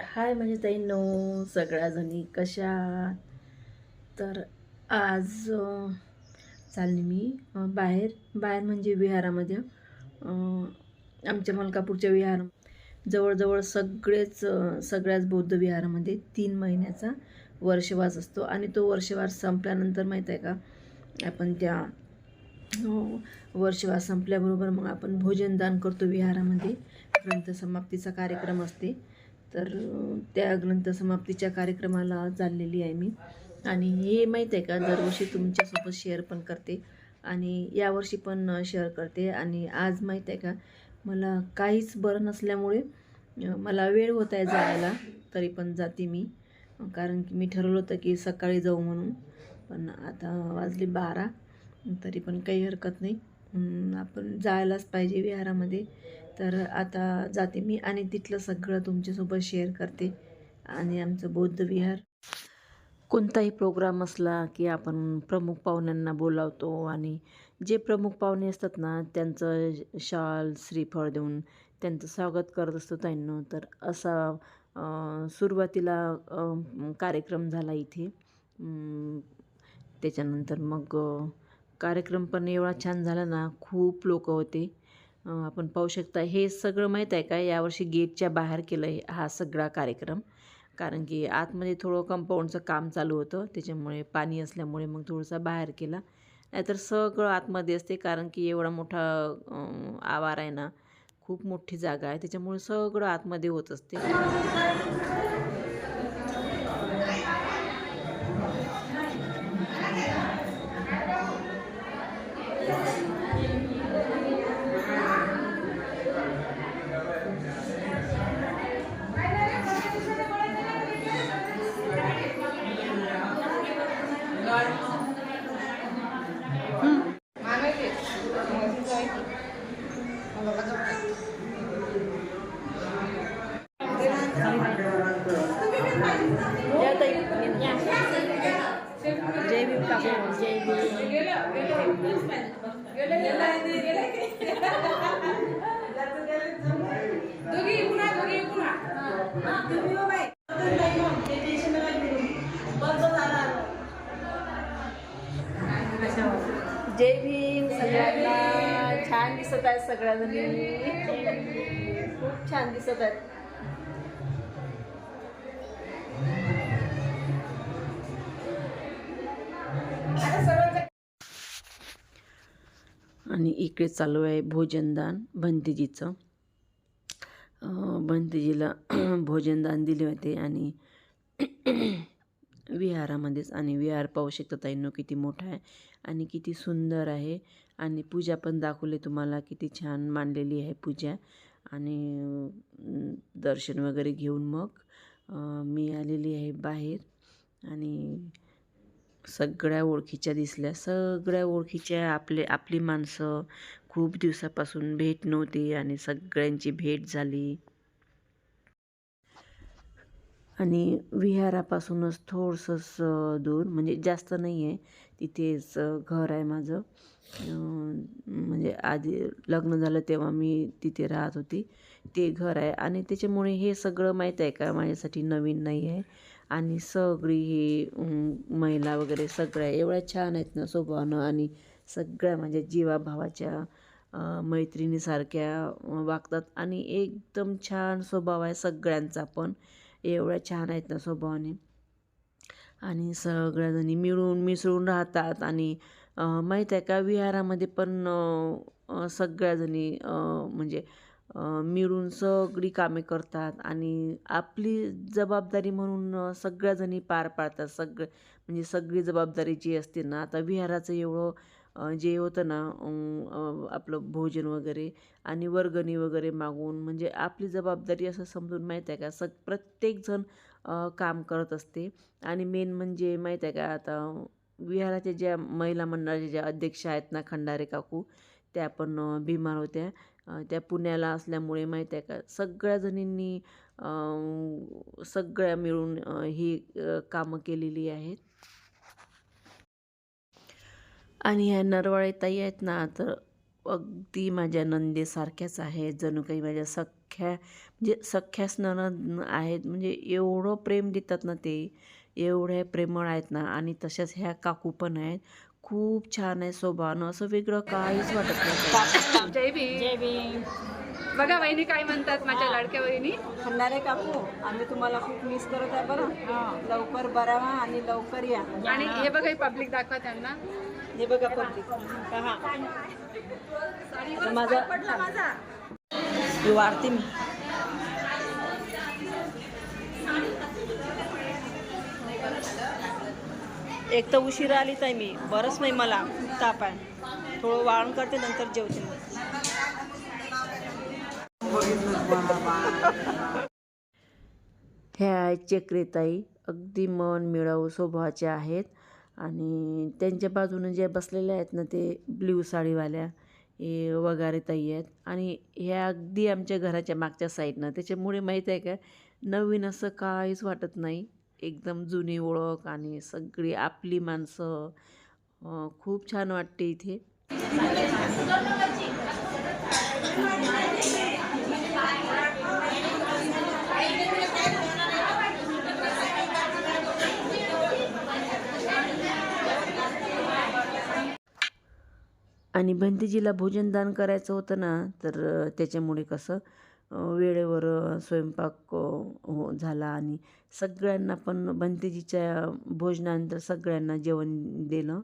हाय म्हणजे ताई सगळ्याजणी कशा तर आज चालली मी बाहेर. बाहेर म्हणजे विहारामध्ये. आमच्या मलकापूरच्या विहार. जवळजवळ सगळेच सगळ्याच बौद्ध विहारामध्ये तीन महिन्याचा वर्षवास असतो. आणि तो वर्षवास संपल्यानंतर माहीत आहे का आपण त्या वर्षवास संपल्याबरोबर मग आपण भोजनदान करतो विहारामध्ये. ग्रंथसमाप्तीचा कार्यक्रम असते. तर त्या ग्रंथसमाप्तीच्या कार्यक्रमाला चाललेली आहे मी. आणि हे माहीत आहे का दरवर्षी तुमच्यासोबत शेअर पण करते आणि यावर्षी पण शेअर करते. आणि आज माहीत आहे का मला काहीच बरं नसल्यामुळे मला वेळ होत आहे जायला तरी पण जाते मी. कारण की मी ठरवलं होतं की सकाळी जाऊ म्हणून पण आता वाजले बारा तरी पण काही हरकत नाही. आपण जायलाच पाहिजे विहारामध्ये. तर आता जाते मी आणि तिथलं सगळं तुमच्यासोबत शेअर करते आणि आमचं बौद्ध विहार. कोणताही प्रोग्राम असला की आपण प्रमुख पाहुण्यांना बोलावतो आणि जे प्रमुख पाहुणे असतात ना त्यांचं शाल श्रीफळ देऊन त्यांचं स्वागत करत असतो त्यांना तर असा सुरुवातीला कार्यक्रम झाला इथे. त्याच्यानंतर मग कार्यक्रम पण एवढा छान झाला ना खूप लोक होते. आपण पाहू शकता हे सगळं माहीत आहे का? यावर्षी गेटच्या बाहेर केलं आहे हा सगळा कार्यक्रम. कारण की आतमध्ये थोडं कंपाऊंडचं काम चालू होतं त्याच्यामुळे पाणी असल्यामुळे मग थोडंसं बाहेर केला. नाहीतर सगळं आतमध्ये असते कारण की एवढा मोठा आवार आहे ना खूप मोठी जागा आहे त्याच्यामुळे सगळं आतमध्ये होत असते. जय भीम सगळ्यांना. छान दिसत आहेत सगळ्याजणी खूप छान दिसत आहेत इकडे चालू आहे भोजनदान भंतीजीचं भंतीजीला भोजनदान दिले होते आणि विहारामध्येच आणि विहार पाहू शकता ताईंनो किती मोठा आहे आणि किती सुंदर आहे. आणि पूजा पण दाखवली तुम्हाला किती छान मांडलेली आहे पूजा. आणि दर्शन वगैरे घेऊन मग मी आलेली आहे बाहेर. आणि सगळ्या ओळखीच्या दिसल्या. सगळ्या ओळखीच्या आपले आपली माणसं खूप दिवसापासून भेट नव्हती आणि सगळ्यांची भेट झाली. आणि विहारापासूनच थोडंसं दूर म्हणजे जास्त नाही आहे तिथेच घर आहे माझं. म्हणजे आधी लग्न झालं तेव्हा मी तिथे राहत होती. ते घर आहे आणि त्याच्यामुळे हे सगळं माहीत आहे का? माझ्यासाठी नवीन नाही आहे आणि सगळी ही महिला वगैरे सगळ्या एवढ्या छान आहेत ना स्वभावानं आणि सगळ्या म्हणजे जीवाभावाच्या मैत्रिणीसारख्या वागतात आणि एकदम छान स्वभाव आहे सगळ्यांचा पण. एवढ्या छान आहेत ना स्वभावाने. आणि सगळ्याजणी मिळून मिसळून राहतात आणि माहीत आहे का विहारामध्ये पण सगळ्याजणी म्हणजे मिळून सगळी कामे करतात आणि आपली जबाबदारी म्हणून सगळ्याजणी पार पाडतात. सगळं म्हणजे सगळी जबाबदारी जी असते ना आता विहाराचं एवढं जे होतं ना आपलं भोजन वगैरे आणि वर्गणी वगैरे मागून म्हणजे आपली जबाबदारी असं समजून माहीत आहे का सग प्रत्येकजण काम करत असते. आणि मेन म्हणजे माहीत आहे का आता विहाराच्या ज्या महिला मंडळाच्या ज्या अध्यक्ष आहेत ना खंडारे काकू त्या पण बिमार होत्या. त्या पुण्याला असल्यामुळे माहीत आहे का सगळ्या जणींनी सगळ्या मिळून ही कामं केलेली आहेत. आणि ह्या नरवाळे ताई आहेत ना तर अगदी माझ्या नंदेसारख्याच आहेत जणू काही माझ्या सख्या म्हणजे सख्याच नणद आहेत. म्हणजे एवढं प्रेम देतात ना ते एवढ्या प्रेमळ आहेत ना आणि तशाच ह्या काकू पण आहेत. खूप छान आहे स्वभावानं. असं वेगळं काहीच वाटत नाही. जय भीम. जय भीम. बघा वहिनी काय म्हणतात माझ्या लाडक्या वहिनी. खंडारे काकू आम्ही तुम्हाला खूप मिस करत आहे बरं. लवकर बरा व्हा आणि लवकर या. आणि हे बघा हे पब्लिक दाखवा त्यांना. हे बघा पब्लिक पहा माझा वाढते मी. एक तर उशिरा आली ताई मी. बरंच नाही मला. ताप आहे थोडं वाळण करते नंतर जेवते ह्या आहेत चक्रेताई अगदी मन मिळावू स्वभावाच्या आहेत. आणि त्यांच्या बाजूने जे बसलेल्या आहेत ना ते ब्ल्यू साडीवाल्या हे वगैरे ताई आहेत. आणि ह्या अगदी आमच्या घराच्या मागच्या साईडनं त्याच्यामुळे माहीत आहे का नवीन असं काहीच वाटत नाही. एकदम जुनी ओळख आणि सगळी आपली माणसं खूप छान वाटते इथे. आणि भंतीजीला भोजनदान करायचं होतं ना तर त्याच्यामुळे कसं वेळेवर स्वयंपाक हो झाला आणि सगळ्यांना पण भंतेजीच्या भोजनानंतर सगळ्यांना जेवण दिलं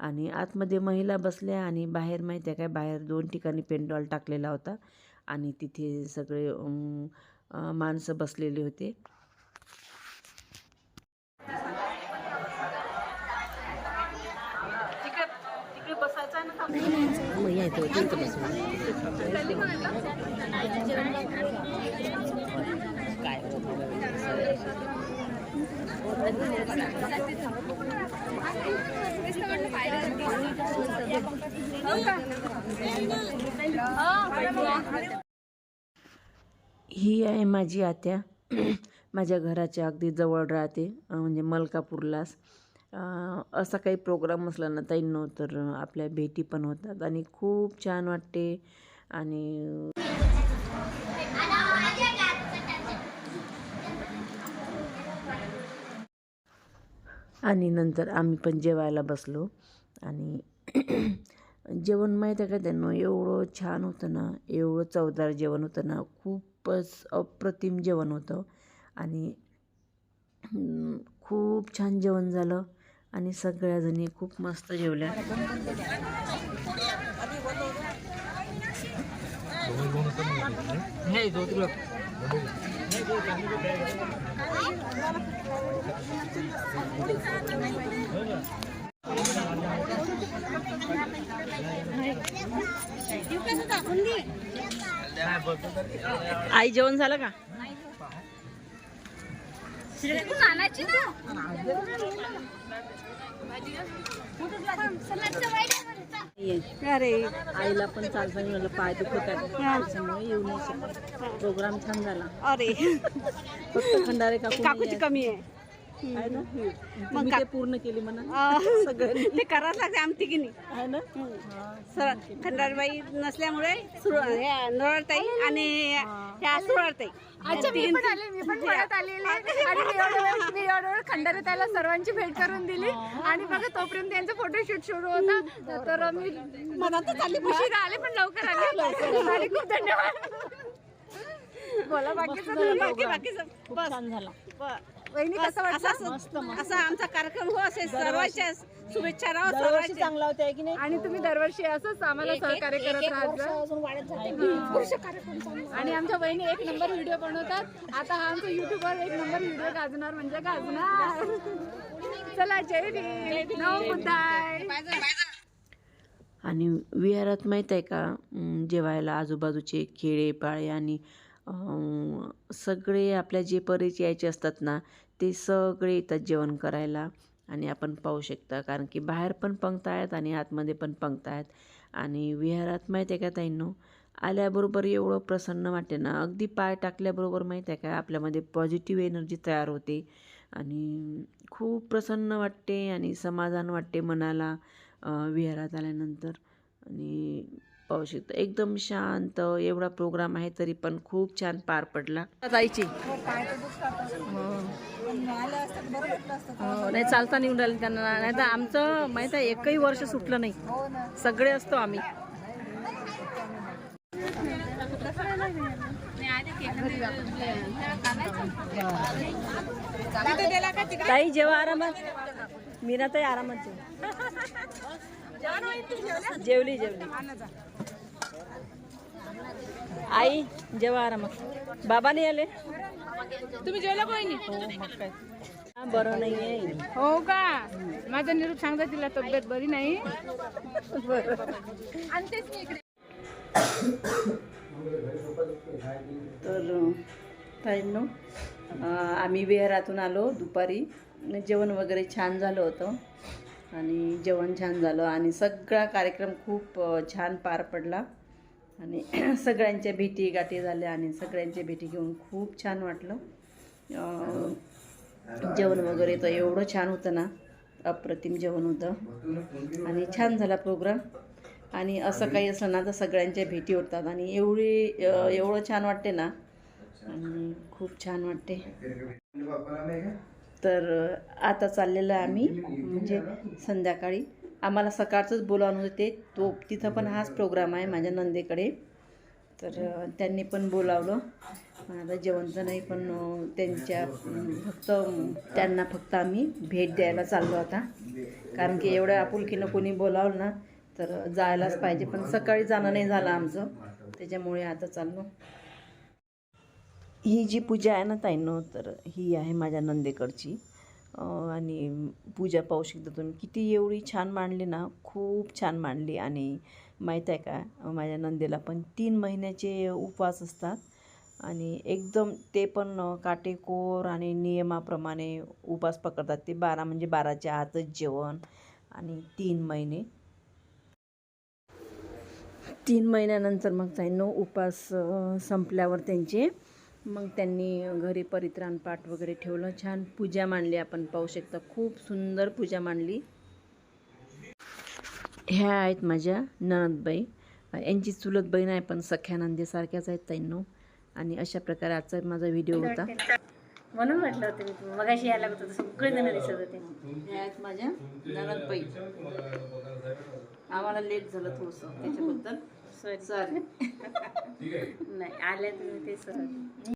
आणि आतमध्ये महिला बसल्या आणि बाहेर माहिती आहे काय बाहेर दोन ठिकाणी पेंडॉल टाकलेला होता आणि तिथे सगळे माणसं बसलेले होते तिकडे तिकडे बसायचं आहे ना काकू ही आहे माझी आत्या. माझ्या घराच्या अगदी जवळ राहते म्हणजे मलकापूरलाच असा काही प्रोग्राम असला ना ताईंनो तर आपल्या भेटी पण होतात. आणि खूप छान वाटते. आणि आणि नंतर आम्ही पण जेवायला बसलो. आणि जेवण माहीत आहे का त्यांना? एवढं छान होतं ना. एवढं चवदार जेवण होतं ना. खूपच अप्रतिम जेवण होतं. आणि खूप छान जेवण झालं. आणि सगळ्याजणी खूप मस्त जेवल्या. आई जेवण झालं का? अरे आईला पण चाल सांगितलं पाय दुखत आहे त्याच्यामुळे येऊ नाही प्रोग्राम छान झाला. अरे. फक्त खंडारे काकू काकूची कमी आहे. आहे ना? मग ते पूर्ण केली म्हणा. अं, सगळ्यांनी. ते करावंच लागते आमची की नाही आहे ना? सर खंडारबाई नसल्यामुळे सुर- ह्या नरळताई आणि ह्या सुरळताई. अच्छा मी पण आले मी पण परत आलेले आणि मी एवढं वेळ- मी एवढं वेळ खंडारे त्याला सर्वांची भेट करून दिली. आणि बघा तोपर्यंत त्यांचा फोटोशूट सुरू होता. तर मी मनातच आली उशिरा आले पण लवकर आले. आणि खूप धन्यवाद. बोला बाकी बाकी खूप छान झाला. वहिनी कसं वाटलं? असा आमचा कार्यक्रम हो असे सर्वांच्या शुभेच्छा राहो दरवर्षी चांगला होता की नाही? आणि तुम्ही दरवर्षी असंच आम्हाला सहकार्य करत राहत आणि आमच्या बहिणी एक नंबर व्हिडिओ बनवतात. आता हा आमचा युट्यूबवर एक नंबर व्हिडिओ गाजणार म्हणजे गाजणार. चला जय भीम. नव बुद्धाय. आणि विहारात माहीत आहे का जेवायला आजूबाजूचे खेडे पाळे आणि सगळे आपल्या जे परिचयाचे असतात ना ते सगळे येतात जेवण करायला आणि आपण पाहू शकता कारण की बाहेर पण पंक्ता आहेत आणि आतमध्ये पण पंक्ता आहेत. आणि विहारात माहीत आहे का ताईंनो आल्याबरोबर एवढं प्रसन्न वाटते ना. अगदी पाय टाकल्याबरोबर माहीत आहे का आपल्यामध्ये पॉझिटिव्ह एनर्जी तयार होते आणि खूप प्रसन्न वाटते आणि समाधान वाटते मनाला विहारात आल्यानंतर. आणि पाहू शकता. एकदम शांत एवढा प्रोग्राम आहे तरी पण खूप छान पार पडला. ताईची हो. हो, नाही चालता निघून राहिले त्यांना. नाही तर आमचं माहीत आहे एकही वर्ष सुटलं नाही. सगळे असतो आम्ही. ताई जेव्हा आरामात मीना ताई आरामात जेव. जेवली जेवली. आई जेव्हा आरामात. बाबा नाही आले? तुम्ही जेवला कोणी हा, बरं नाही आहे हो का? माझा निरूप सांगता तिला तब्येत बरी नाही. तर ताईंनो आम्ही विहारातून आलो दुपारी. जेवण वगैरे छान झालं होतं. आणि जेवण छान झालं. आणि सगळा कार्यक्रम खूप छान पार पडला. आणि सगळ्यांच्या भेटी गाठी झाल्या आणि सगळ्यांच्या भेटी घेऊन खूप छान वाटलं. जेवण वगैरे तर एवढं छान होतं ना. अप्रतिम जेवण होतं. आणि छान झाला प्रोग्राम. आणि असं काही असलं ना तर सगळ्यांच्या भेटी होतात. आणि एवढी एवढं छान वाटते ना. आणि खूप छान वाटते. तर आता चाललेलं आहे आम्ही म्हणजे संध्याकाळी. आम्हाला सकाळचंच बोलावून होते तो. तिथं पण हाच प्रोग्राम आहे माझ्या नंदेकडे. तर त्यांनी पण बोलावलं. आता जेवणचं नाही पण त्यांच्या फक्त त्यांना फक्त आम्ही भेट द्यायला चाललो आता. कारण की एवढ्या आपुलकीनं कोणी बोलावलं ना तर जायलाच पाहिजे. पण सकाळी जाणं नाही झालं आमचं. त्याच्यामुळे आता चाललो. ही जी पूजा आहे ना ताईंनो तर ही आहे माझ्या नंदेकडची. आणि पूजा पाहू शकता तुम्ही. किती एवढी छान मांडली ना खूप छान मांडली. आणि माहीत आहे का माझ्या नंदेला पण तीन महिन्याचे उपवास असतात. आणि एकदम ते पण काटेकोर आणि नियमाप्रमाणे उपास पकडतात. ते बारा म्हणजे बाराच्या आतच जेवण आणि तीन महिने. तीन महिन्यानंतर मग त्यांना उपास संपल्यावर त्यांचे मग त्यांनी घरी परित्राण पाठ वगैरे ठेवलं. छान पूजा मांडली आपण पाहू शकता. खूप सुंदर पूजा मांडली. ह्या आहेत माझ्या नणदबाई. यांची चुलत बहीण आहे पण सख्या नंदीसारख्याच आहेत ताईंनो. आणि अशा प्रकारे आजचा माझा व्हिडिओ होता. म्हणून म्हटलं होतं मी तुम्हाला. मगाशी यायला लागत होतं सगळे जण दिसत होते. ह्या आहेत माझ्या नणदबाई. आम्हाला लेट झालं थोडंसं त्याच्याबद्दल. सॉरी नाही आल्या तुम्ही ते सहज